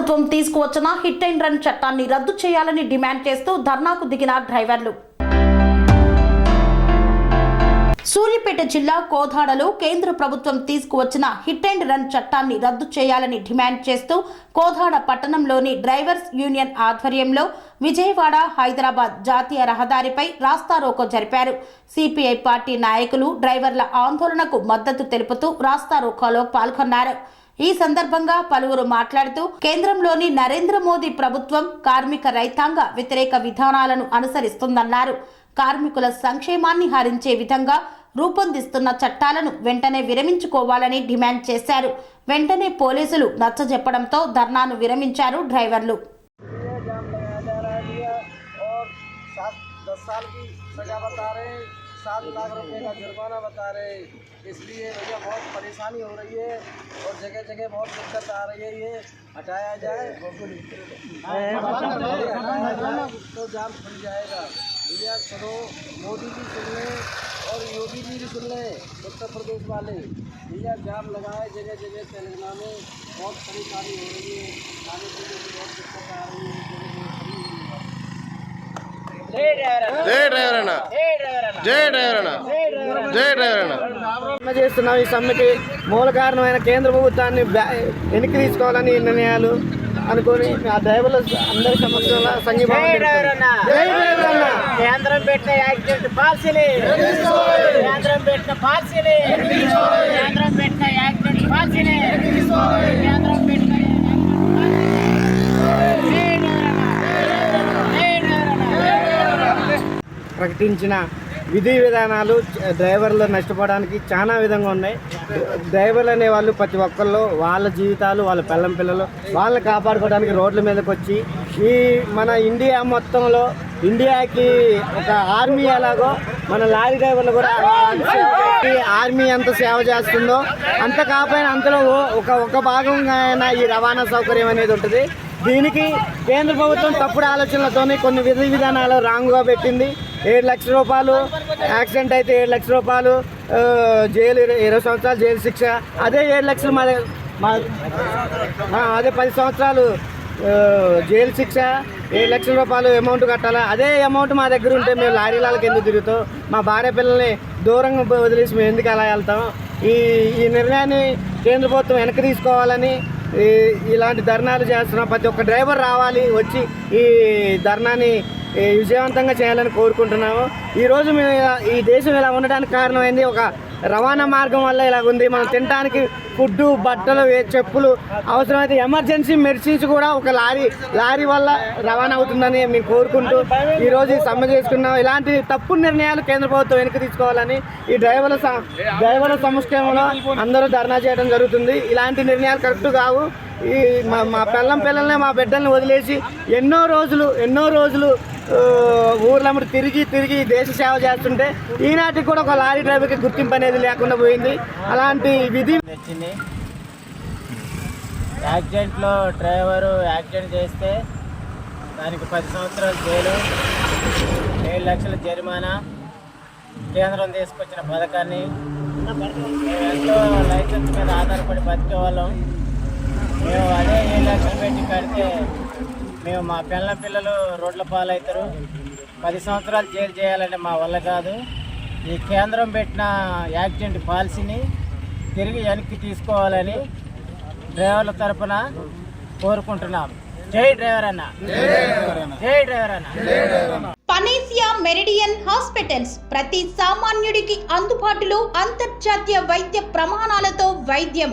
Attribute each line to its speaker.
Speaker 1: ప్రభుత్వం తీసుకువచ్చిన hit and run చట్టాన్ని రద్దు చేయాలని డిమాండ్ చేస్తూ ధర్నాకు దిగిన డ్రైవర్లు. సూర్యాపేట జిల్లా కోదాడలో కేంద్ర ప్రభుత్వం తీసుకువచ్చిన హిట్ అండ్ రన్ చట్టాన్ని రద్దు చేయాలని డిమాండ్ చేస్తూ కోదాడ పట్టణంలోని డ్రైవర్స్ యూనియన్ ఆధ్వర్యంలో విజయవాడ హైదరాబాద్ జాతీయ రహదారిపై రాస్తారోకో జరిపారు. సిపిఐ పార్టీ నాయకులు డ్రైవర్ల ఆందోళనకు మద్దతు తెలుపుతూ రాస్తారోకోలో పాల్గొన్నారు. ఈ సందర్భంగా పలువురు మాట్లాడుతూ కేంద్రంలోని నరేంద్ర మోదీ ప్రభుత్వం కార్మిక రైతాంగ వ్యతిరేక విధానాలను అనుసరిస్తుందన్నారు కార్మికుల సంక్షేమాన్ని హరించే విధంగా రూపొందిస్తున్న చట్టాలను వెంటనే విరమించుకోవాలని డిమాండ్ చేశారు వెంటనే పోలీసులు నచ్చజెప్పడంతో ధర్నాను విరమించారు డ్రైవర్లు
Speaker 2: ये जाम लगाया जा रहा है भैया और सात दस साल की सजा बता रहे हैं सात लाख रुपए का जुर्माना बता रहे इसलिए भैया बहुत परेशानी हो रही है और जगह जगह बहुत दिक्कत आ रही है। ये हटाया जाए। तो जाम खुल जाएगा। भैया सुनो मोदी जी सुन लें और योगी जी भी सुन लें उत्तर प्रदेश वाले। भैया जाम लगाए जगह जगह तेलंगाना में। बहुत परेशानी हो रही है। खाने पीने की बहुत दिक्कत आ रही है।
Speaker 3: జై డ్రైవర్ అన్న. జై డ్రైవర్ అన్న. జై డ్రైవర్ అన్న.
Speaker 2: సమ్మె చేస్తున్నాం ఈ సమ్మెకి మూల కారణమైన కేంద్ర ప్రభుత్వాన్ని వెనక్కి తీసుకోవాలని నిర్ణయాలు అనుకొని ఆ డ్రైవర్ల అందరి సంఘీభావం అన్న.
Speaker 4: కేంద్రం పెట్టిన యాక్సిడెంట్ పాలసీని. కేంద్రం పెట్టిన పాలసీని. కేంద్రం పెట్టిన యాక్సిడెంట్ పాలసీని. కేంద్రం పెట్టిన
Speaker 2: ప్రకటించిన విధి విధానాలు డ్రైవర్లు నష్టపోవడానికి చాలా విధంగా ఉన్నాయి. డ్రైవర్లు అనే వాళ్ళు ప్రతి ఒక్కళ్ళు వాళ్ళ జీవితాలు వాళ్ళ పిల్లం పిల్లలు వాళ్ళని కాపాడుకోవడానికి రోడ్ల మీదకి వచ్చి ఈ మన ఇండియా మొత్తంలో ఇండియాకి ఒక ఆర్మీ ఎలాగో మన లారీ డ్రైవర్లు కూడా ఆర్మీ ఎంత సేవ చేస్తుందో అంత కాకపోయినా అంతలో ఒక ఒక భాగంగా అయినా ఈ రవాణా సౌకర్యం అనేది ఉంటుంది. దీనికి కేంద్ర ప్రభుత్వం తప్పుడు ఆలోచనలతోని కొన్ని విధి విధానాలు రాంగ్గా పెట్టింది. ఏడు లక్షల రూపాయలు యాక్సిడెంట్ అయితే ఏడు లక్షల రూపాయలు జైలు ఇరవై ఇరవై సంవత్సరాలు జైలు శిక్ష అదే ఏడు లక్షలు మా మా అదే పది సంవత్సరాలు జైలు శిక్ష ఏడు లక్షల రూపాయలు అమౌంట్ కట్టాలా? అదే అమౌంట్ మా దగ్గర ఉంటే మేము లారీలకు ఎందుకు తిరుగుతాం? మా భార్య పిల్లల్ని దూరంగా వదిలేసి మేము ఎందుకు అలా వెళ్తాం? ఈ ఈ నిర్ణయాన్ని కేంద్ర ప్రభుత్వం వెనక్కి తీసుకోవాలని ఇలాంటి ధర్నాలు చేస్తున్నాం ప్రతి ఒక్క డ్రైవర్ రావాలి వచ్చి ఈ ధర్నాని విజయవంతంగా చేయాలని కోరుకుంటున్నాము. ఈరోజు మేము ఇలా- ఈ దేశం ఇలా ఉండడానికి కారణమైంది ఒక రవాణా మార్గం వల్ల ఇలా ఉంది. మనం తినడానికి ఫుడ్ బట్టలు చెప్పులు అవసరమైతే ఎమర్జెన్సీ మెడిసిన్స్ కూడా ఒక లారీ లారీ వల్ల రవాణా అవుతుందని మేము కోరుకుంటూ ఈరోజు ఈ సమ్మె చేసుకున్నాం. ఇలాంటి తప్పు నిర్ణయాలు కేంద్ర ప్రభుత్వం వెనక్కి తీసుకోవాలని ఈ డ్రైవర్ల డ్రైవర్ల సంక్షేమంలో అందరూ ధర్నా చేయడం జరుగుతుంది. ఇలాంటి నిర్ణయాలు కరెక్ట్ కావు. ఈ మా మా పిల్లం పిల్లల్ని మా బిడ్డల్ని వదిలేసి ఎన్నో రోజులు ఎన్నో రోజులు ఊర్లమ్మడి తిరిగి తిరిగి దేశ సేవ చేస్తుంటే ఈనాటికి కూడా ఒక లారీ డ్రైవర్కి గుర్తింపు అనేది లేకుండా పోయింది. అలాంటి విధి
Speaker 4: తెచ్చింది యాక్సిడెంట్లో డ్రైవరు యాక్సిడెంట్ చేస్తే దానికి పది సంవత్సరాల జైలు ఏడు లక్షల జరిమానా కేంద్రం తీసుకొచ్చిన పథకాన్ని మేము ఎంతో లైసెన్స్ మీద ఆధారపడి బతికే వాళ్ళం మేము అదే ఏడు లక్షలు పెట్టి కడితే మేము మా పిల్ల పిల్లలు రోడ్ల పాలవుతారు పది సంవత్సరాలు జైలు చేయాలంటే మా వల్ల కాదు. ఈ కేంద్రం పెట్టిన యాక్సిడెంట్ పాలసీని తిరిగి వెనక్కి తీసుకోవాలని డ్రైవర్ల తరఫున కోరుకుంటున్నాం. జై డ్రైవర్ అన్న. జై డ్రైవర్ అన్న.
Speaker 1: పనేసియా మెరిడియన్ హాస్పిటల్స్ ప్రతి సామాన్యుడికి అందుబాటులో అంతర్జాతీయ వైద్య ప్రమాణాలతో వైద్యం.